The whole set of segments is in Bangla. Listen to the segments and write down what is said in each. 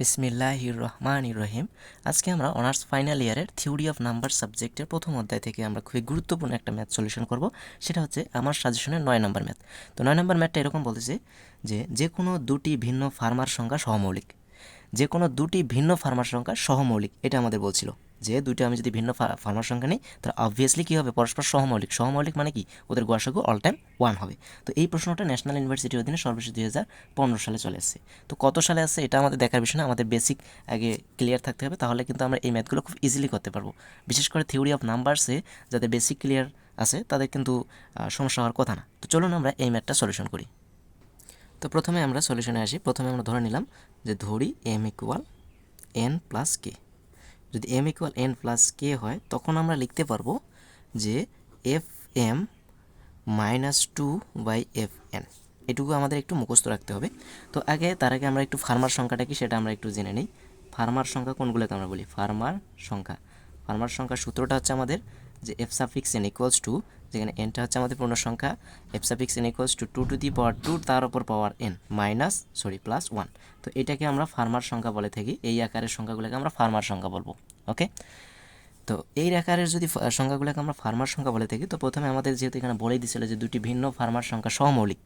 বিসমিল্লাহ রহমান রহিম আজকে আমরা অনার্স ফাইনাল ইয়ারের থিওরি অফ নাম্বার সাবজেক্টের প্রথম অধ্যায় থেকে আমরা খুবই গুরুত্বপূর্ণ একটা ম্যাথ সলিউশন করব। সেটা হচ্ছে আমার সাজেশনের নয় নম্বর ম্যাথ। তো নয় নম্বর ম্যাথটা এরকম বলতেছে যে যে কোনো দুটি ভিন্ন ফার্মার সংখ্যা সহমৌলিক যে কোনো দুটি ভিন্ন ফার্মার সংখ্যা সহমৌলিক এটা আমাদের বলছিল। যে দুটো আমি যদি ভিন্ন ফার্মার সংখ্যা নিই, তাহলে অবভিয়াসলি কী হবে? পরস্পর সহমৌলিক। সহমৌলিক মানে কি? ওদের গড়সাগু অল টাইম ওয়ান হবে। তো এই প্রশ্নটা ন্যাশনাল ইউনিভার্সিটির অধীনে সর্বশেষ দুই হাজার পনেরো সালে চলে আসছে তো কত সালে আসছে এটা আমাদের দেখার বিষয় না, আমাদের বেসিক আগে ক্লিয়ার থাকতে হবে। তাহলে কিন্তু আমরা এই ম্যাথগুলো খুব ইজিলি করতে পারব। বিশেষ করে থিওরি অফ নাম্বারসে যাদের বেসিক ক্লিয়ার আছে, তাদের কিন্তু সমস্যা হওয়ার কথা না। তো চলুন আমরা এই ম্যাথটা সলিউশন করি। তো প্রথমে আমরা সলিউশনে আসি। প্রথমে আমরা ধরে নিলাম যে ধরি M equal N plus K যদি M equal N plus K হয়, তখন আমরা লিখতে পারব যে F M minus two by F N এটুকু আমাদের একটু মুখস্থ রাখতে হবে। তো আগে, তার আগে আমরা একটু ফার্মার সংখ্যাটা কি সেটা আমরা একটু জেনে নিই। ফার্মার সংখ্যা কোনগুলোকে আমরা বলি? ফার্মার সংখ্যা। ফার্মার সংখ্যার সূত্রটা হচ্ছে আমাদের যে F suffix N equals two যেখানে এনটা হচ্ছে আমাদের পূর্ণ সংখ্যা F suffix N equals two two two the power two তার উপর power N minus sorry plus one তো এটাকে আমরা ফার্মার সংখ্যা বলে থাকি, এই আকারের সংখ্যাগুলোকে আমরা ফার্মার সংখ্যা বলব ওকে তো এই আকারের যদি সংখ্যাগুলোকে আমরা ফার্মার সংখ্যা বলে থাকি, তো প্রথমে আমাদের যেহেতু এখানে বলেই দিছিল যে দুটি ভিন্ন ফার্মার সংখ্যা সহমৌলিক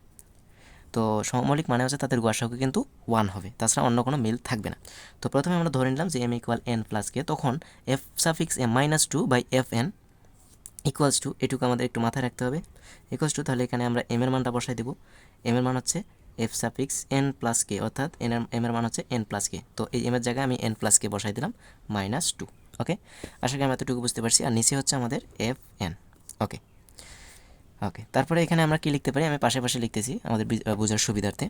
তো সহমৌলিক মানে হচ্ছে তাদের গোয়াশাকে কিন্তু ওয়ান হবে, তাছাড়া অন্য কোনো মিল থাকবে না। তো প্রথমে আমরা ধরে নিলাম যে M equal N plus K তখন F suffix M minus two by F N equals two এটুকু আমাদের একটু মাথায় রাখতে হবে। ইকুয়ালস টু তাহলে এখানে আমরা এম এর মানটা বসাই দেবো। এম এর মান হচ্ছে F suffix N plus K অর্থাৎ এন এর এম এর মান হচ্ছে এন প্লাস কে তো এই এম এর জায়গায় আমি এন প্লাস কে বসাই দিলাম মাইনাস টু ওকে আশা করি আমি এতটুকু বুঝতে পারছি। আর নিচে হচ্ছে আমাদের এফ এন ওকে ওকে তারপরে এখানে আমরা কি লিখতে পারি? আমি পাশে পাশে লিখতেছি আমাদের বোঝার সুবিধার্থে।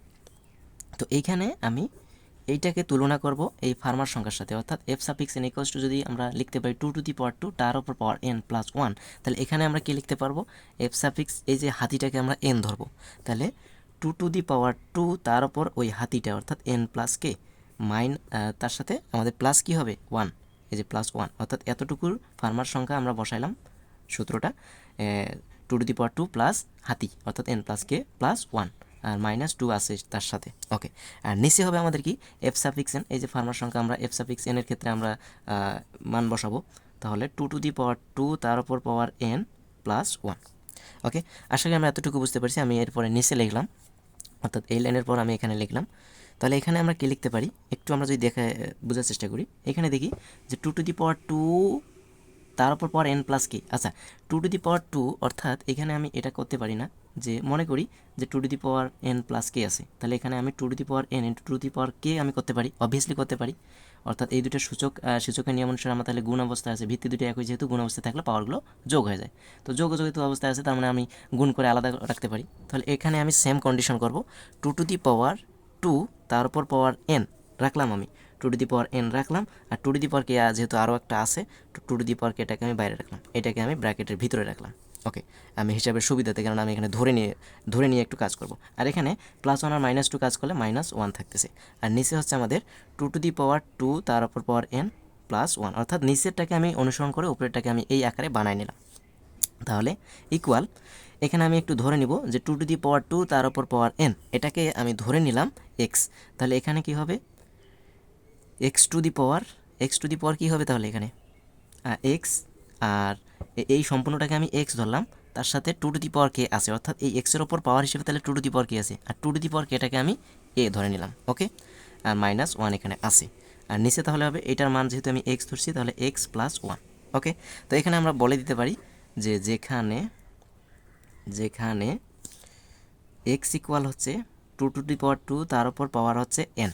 তো এইখানে আমি এইটাকে তুলনা করব এই ফার্মার সংখ্যার সাথে। অর্থাৎ F suffix N equals two যদি আমরা লিখতে পারি two to the power two তার ওপর পাওয়ার এন প্লাস ওয়ান তাহলে এখানে আমরা কি লিখতে পারব? এফ সাফিক্স এই যে হাতিটাকে আমরা এন ধরবো। তাহলে two to the power two তার ওপর ওই হাতিটা, অর্থাৎ এন প্লাস কে মাইন তার সাথে আমাদের প্লাস কি হবে? ওয়ান এই যে প্লাস ওয়ান অর্থাৎ এতটুকুর ফার্মার সংখ্যা আমরা বসাইলাম সূত্রটা two to the power two plus হাতি, অর্থাৎ N plus K plus one আর মাইনাস টু আছে তার সাথে। ওকে আর নিচে হবে আমাদের কি? এফ সাফিক্স এন এই যে ফার্মার সংখ্যা আমরা এফ সাফিক্স এনের ক্ষেত্রে আমরা মান বসাবো। তাহলে two to the power two তার উপর power N plus one okay আশা করি আমরা এতটুকু বুঝতে পারছি। আমি এরপরে নিচে লিখলাম। অর্থাৎ এই লাইনের পর আমি এখানে লিখলাম। তাহলে এখানে আমরা কী লিখতে পারি? একটু আমরা যদি দেখে, বোঝার চেষ্টা করি। এখানে দেখি যে two to the power two তার উপর পাওয়ার এন প্লাস কি? আচ্ছা two to the power two অর্থাৎ এখানে আমি এটা করতে পারি না, যে মনে করি যে two two the power N plus কে আছে। তাহলে এখানে আমি two two the power N into two the power কে আমি করতে পারি অবভিয়াসলি করতে পারি। অর্থাৎ এই দুটো সূচক সূচকের নিয়ম অনুসারে আমার তাহলে গুণ অবস্থায় আছে, ভিত্তি দুটো একই যেহেতু, গুণ অবস্থায় থাকলে পাওয়ারগুলো যোগ হয়ে যায়। তো যোগ যেহেতু অবস্থায় আছে, তার মানে আমি গুণ করে আলাদা রাখতে পারি। তাহলে এখানে আমি সেম কন্ডিশন করব two to the power two তার উপর পাওয়ার এন রাখলাম আমি। Two to the power N রাখলাম। আর টু টু দি পাওয়ার কে যেহেতু আরও একটা আছে, তো টু টু দি পাওয়ার এটাকে আমি বাইরে রাখলাম। এটাকে আমি ব্র্যাকেটের ভিতরে রাখলাম। ওকে, আমি হিসাবের সুবিধাতে কারণ আমি এখানে ধরে নিয়ে ধরে নিয়ে একটু কাজ করব। আর এখানে প্লাস ওয়ান আর মাইনাস টু কাজ করলে মাইনাস ওয়ান থাকতেছে। আর নিচে হচ্ছে আমাদের two to the power two তার উপর পাওয়ার এন প্লাস ওয়ান অর্থাৎ নিচেরটাকে আমি অনুসরণ করে উপরেরটাকে আমি এই আকারে বানাই নিলাম। তাহলে ইকুয়াল এখানে আমি একটু ধরে নিব যে two to the power two তার উপর পাওয়ার এন এটাকে আমি ধরে নিলাম এক্স তাহলে এখানে কি হবে? X to the power X to the power কী হবে তাহলে এখানে? এক্স আর এই সম্পূর্ণটাকে আমি এক্স ধরলাম, তার সাথে টু টু দি পাওয়ার কে আছে, অর্থাৎ এই এক্সের ওপর পাওয়ার হিসেবে তাহলে টু টু দি পাওয়ার কে আছে, আর টু টু দি পাওয়ার কেটাকে আমি এ ধরে নিলাম ওকে আর মাইনাস ওয়ান এখানে আছে, আর নিচে তাহলে হবে, এটার মান যেহেতু আমি এক্স ধরছি, তাহলে এক্স প্লাস ওয়ান ওকে তো এখানে আমরা বলে দিতে পারি যে যেখানে যেখানে এক্স ইকুয়াল হচ্ছে two to the power two তার উপর পাওয়ার হচ্ছে এন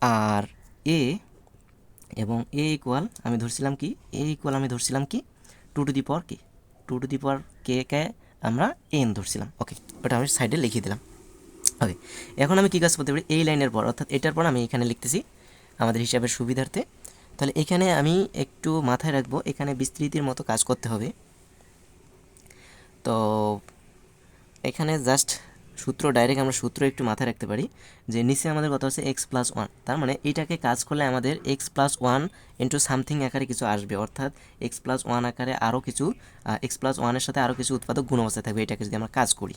আর এ এবং এ ইকুয়াল আমি ধরছিলাম কি? এ ইকুয়াল আমি ধরছিলাম কি? Two to the power K two to the power K কে আমরা এন ধরছিলাম। ওকে ওটা আমি সাইডে লিখিয়ে দিলাম। ওকে এখন আমি কী কাজ করতে পারি? এই লাইনের পর, অর্থাৎ এটার পর আমি এখানে লিখতেছি আমাদের হিসাবের সুবিধার্থে। তাহলে এখানে আমি একটু মাথায় রাখব, এখানে বিস্তৃতির মতো কাজ করতে হবে। তো, এখানে জাস্ট সূত্র ডাইরেক্ট আমরা সূত্র একটু মাথায় রাখতে পারি যে নিচে আমাদের কথা হচ্ছে এক্স প্লাস ওয়ান তার মানে এটাকে কাজ করলে আমাদের X plus one into something আকারে কিছু আসবে। অর্থাৎ এক্স প্লাস ওয়ান আকারে আরও কিছু এক্স প্লাস ওয়ানের সাথে আরও কিছু উৎপাদক গুণ অবস্থায় থাকবে এটাকে যদি আমরা কাজ করি।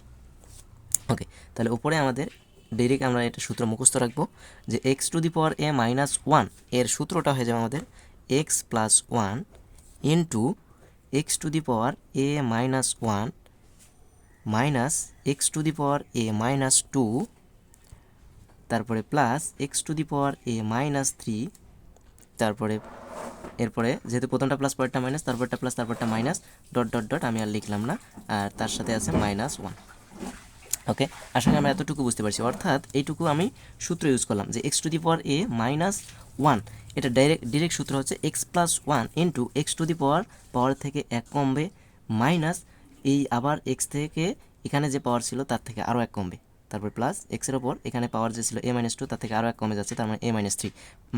ওকে তাহলে উপরে আমাদের ডিরেক্ট আমরা এটা সূত্র মুখস্থ রাখব যে X to the power A minus ওয়ানের সূত্রটা হয়ে যাবে আমাদের X plus one into X to the power A minus one minus X to the power A minus two, তারপরে plus X to the power A minus three, তারপরে, এরপরে যেহেতু প্রথমটা প্লাস পরেরটা মাইনাস তারপরটা প্লাস তারপরটা মাইনাস ডট ডট ডট আমি আর লিখলাম না। আর তার সাথে আছে মাইনাস ওয়ান ওকে আশা করি আমরা এতটুকু বুঝতে পারছি। অর্থাৎ এইটুকু আমি সূত্র ইউজ করলাম যে X to the power A minus one এটা ডাইরেক্ট ডিরেক্ট সূত্র হচ্ছে X plus one into X to the power power থেকে এক কমবে মাইনাস এই আবার এক্স থেকে এখানে যে পাওয়ার ছিল তার থেকে আরও এক কমবে। তারপর প্লাস এক্সের ওপর এখানে পাওয়ার যে ছিল এ মাইনাস টু তার থেকে আরও এক কমে যাচ্ছে, তার মানে এ মাইনাস থ্রি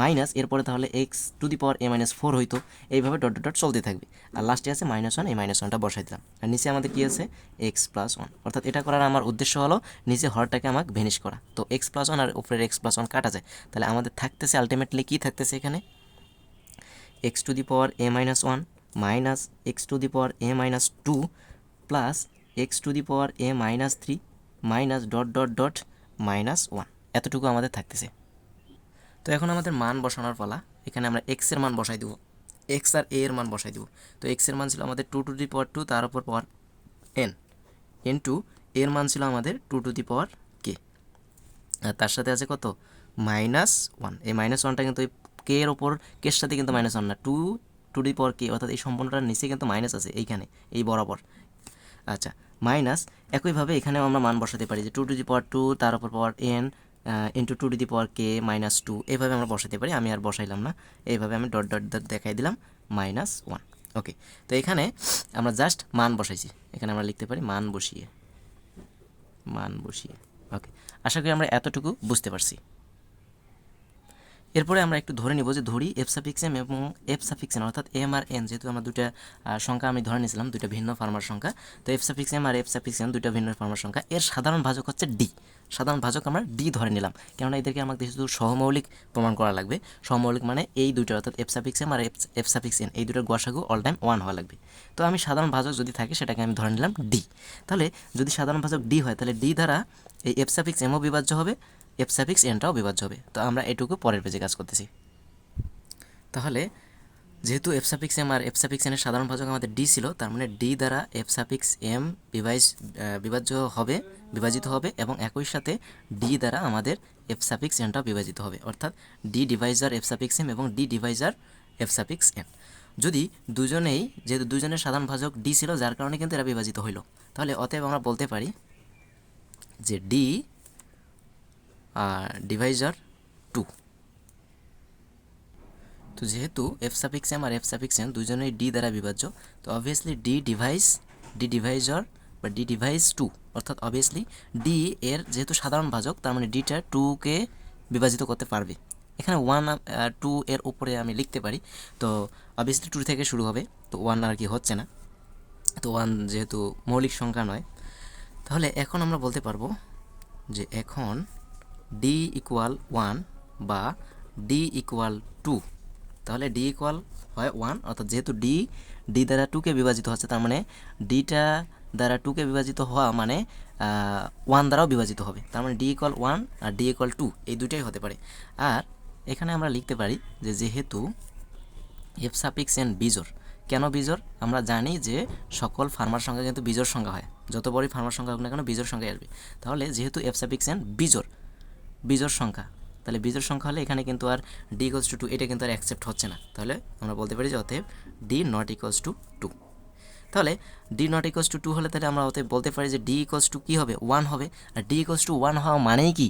মাইনাস এরপরে তাহলে X to the power A minus four হইতো, এইভাবে ডট ডট ডট চলতে থাকবে। আর লাস্টে আছে মাইনাস ওয়ান এই মাইনাস ওয়ানটা বসাই দিলাম। আর নিচে আমাদের কী আছে? এক্স প্লাস ওয়ান অর্থাৎ এটা করার আমার উদ্দেশ্য হলো নিচে হরটাকে আমাকে ভেনিশ করা। তো এক্স প্লাস ওয়ান আর উপরের এক্স প্লাস ওয়ান কাটা যায়। তাহলে আমাদের থাকতেছে আলটিমেটলি কী থাকতেছে এখানে? X to the power A minus one minus X to the power A minus two plus X to the power A minus three minus dot dot dot minus one এতটুকু আমাদের থাকতেছে। তো এখন আমাদের মান বসানোর পালা। এখানে আমরা এক্সের মান বসাই দেবো। এক্স আর এ এর মান বসাই দেবো। তো এক্সের মান ছিল আমাদের two to the power two তার উপর পাওয়ার এন এন টু এর মান ছিল আমাদের টু টু দি পাওয়ার কে আর তার সাথে আছে কত? মাইনাস ওয়ান এই মাইনাস ওয়ানটা কিন্তু কে এর ওপর কের সাথে কিন্তু মাইনাস ওয়ান না। Two to the power K অর্থাৎ এই সম্পূর্ণটার নিচে কিন্তু মাইনাস আছে এইখানে, এই বরাবর। আচ্ছা মাইনাস একইভাবে এখানেও আমরা মান বসাতে পারি যে two to the power two তার উপর power N into two to the power K minus two এইভাবে আমরা বসাতে পারি, আমি আর বসাইলাম না এইভাবে আমি ডট ডট ডট দেখাই দিলাম মাইনাস ওয়ান ওকে তো এখানে আমরা জাস্ট মান বসাইছি, এখানে আমরা লিখতে পারি মান বসিয়ে মান বসিয়ে ওকে আশা করি আমরা এতটুকু বুঝতে পারছি। এরপরে আমরা একটু ধরে নিব যে ধরি এফ সাফিক্স এম এবং এফ সাফিক্স এন অর্থাৎ এম আর এন যেহেতু আমরা দুইটা সংখ্যা আমি ধরে নিয়েছিলাম, দুইটা ভিন্ন ফার্মার সংখ্যা। তো এফ সাফিক্স এম আর এফ সাফিক্স এন দুইটা ভিন্ন ফার্মার সংখ্যা। এর সাধারণ ভাজক হচ্ছে ডি। সাধারণ ভাজক আমরা ডি ধরে নিলাম। কেননা এদেরকে আমাদের শুধু সহমৌলিক প্রমাণ করা লাগবে। সহমৌলিক মানে এই দুইটা অর্থাৎ এফ সাফিক্স এম আর এফ এফ সাফিক্স এন এই দুটোর গসাগু অল টাইম ওয়ান হওয়া লাগবে। তো আমি সাধারণ ভাজক যদি থাকে, সেটাকে আমি ধরে নিলাম ডি। তাহলে যদি সাধারণ ভাজক ডি হয়, তাহলে ডি দ্বারা এই এফ সাফিক্স এমও বিভাজ্য হবে এফ সাফিক্স এনটাও বিভাজ্য হবে। তো আমরা এটুকু পরের পেজে কাজ করতেছি। তাহলে, যেহেতু এফ সাফিক্স এম আর এফ সাফিক্স এনের সাধারণ ভাজক আমাদের ডি ছিল, তার মানে ডি দ্বারা এফ সাফিক্স এম বিভাজ বিভাজ্য হবে, বিভাজিত হবে এবং একই সাথে ডি দ্বারা আমাদের এফ সাফিক্স এনটাও বিভাজিত হবে। অর্থাৎ D divisor F suffix M এবং D divisor F suffix N যদি দুজনেই, যেহেতু দুজনের সাধারণ ভাজক ডি ছিল, যার কারণে কিন্তু এরা বিভাজিত হইল। তাহলে অতএব আমরা বলতে পারি যে ডি ডিভাইজার টু তো যেহেতু এফ সাফিক্স আর এফ সাফিক্স এম দুজনেই ডি দ্বারা বিভাজ্য, তো obviously D divides D divisor বা ডি ডিভাইস টু অর্থাৎ অবভিয়াসলি ডি এর যেহেতু সাধারণ ভাজক, তার মানে ডিটা টুকে বিভাজিত করতে পারবে। এখানে ওয়ান টু এর উপরে আমি লিখতে পারি, তো অবভিয়াসলি টু থেকে শুরু হবে, তো ওয়ান আর কি হচ্ছে না। তো ওয়ান যেহেতু মৌলিক সংখ্যা নয়। তাহলে এখন আমরা বলতে পারব যে এখন ডি ইকুয়াল ওয়ান বা ডি ইকুয়াল টু তাহলে ডি ইকুয়াল হয় ওয়ান অর্থাৎ যেহেতু ডি ডি দ্বারা টুকে বিভাজিত হচ্ছে, তার মানে ডিটা দ্বারা টুকে বিভাজিত হওয়া মানে ওয়ান দ্বারাও বিভাজিত হবে। তার মানে ডি ইকুয়াল ওয়ান আর ডি ইকুয়াল টু এই দুইটাই হতে পারে। আর এখানে আমরা লিখতে পারি যে যেহেতু এফ সাপিক্স এন বিজোর কেন বিজোর আমরা জানি যে সকল ফার্মার সংখ্যা কিন্তু বিজোর সংখ্যা হয়। যত বড়ই ফার্মার সংখ্যা হোক না কেন বিজোর সংখ্যা আসবে। তাহলে যেহেতু এফ সাপিক্স এন বিজোর বিজোর সংখ্যা। তাহলে বিজোর সংখ্যা হলে এখানে কিন্তু আর ডি ইকোয়ালস টু টু এটা কিন্তু আর অ্যাকসেপ্ট হচ্ছে না। তাহলে আমরা বলতে পারি যে অতএব D not equals two two তাহলে D not equals two two হলে তাহলে আমরা অতএব বলতে পারি যে ডি ইকোয়ালস টু কী হবে? ওয়ান হবে। আর ডি ইকোয়ালস টু ওয়ান হওয়া মানেই কি?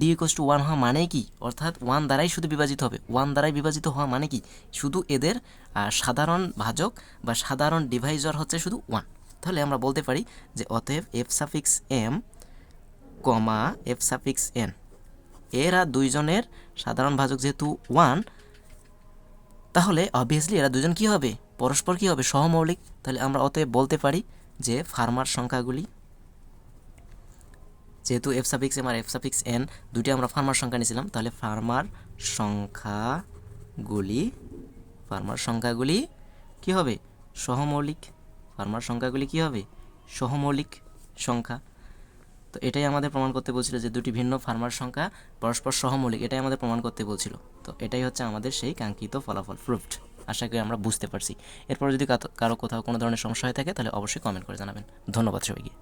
ডি ইকোয়ালস টু ওয়ান হওয়া মানেই কি? অর্থাৎ ওয়ান দ্বারাই শুধু বিভাজিত হবে। ওয়ান দ্বারাই বিভাজিত হওয়া মানে কি? শুধু এদের সাধারণ ভাজক বা সাধারণ ডিভাইজার হচ্ছে শুধু ওয়ান তাহলে আমরা বলতে পারি যে অতএব F suffix M comma F suffix N এরা দুইজনের সাধারণ ভাজক যেহেতু ওয়ান তাহলে অবভিয়াসলি এরা দুজন কি হবে? পরস্পর কি হবে? সহমৌলিক। তাহলে আমরা অতএব বলতে পারি যে ফার্মার সংখ্যাগুলি, যেহেতু এফ সাফিক্স এম আর এফ সাফিক্স এন দুটি আমরা ফার্মার সংখ্যা নিয়েছিলাম, তাহলে ফার্মার সংখ্যাগুলি ফার্মার সংখ্যাগুলি কি হবে? সহমৌলিক। ফার্মার সংখ্যাগুলি কি হবে? সহমৌলিক সংখ্যা। তো এটাই আমাদের প্রমাণ করতে বলছিল যে দুটি ভিন্ন ফার্মার সংখ্যা পরস্পর সহমৌলিক, এটাই আমাদের প্রমাণ করতে বলছিল। তো এটাই হচ্ছে আমাদের সেই কাঙ্ক্ষিত ফলাফল প্রুফড আশা করি আমরা বুঝতে পারছি। এরপর যদি কারও কোথাও কোনো ধরনের সমস্যা হয়ে থাকে, তাহলে অবশ্যই কমেন্ট করে জানাবেন। ধন্যবাদ সবাইকে।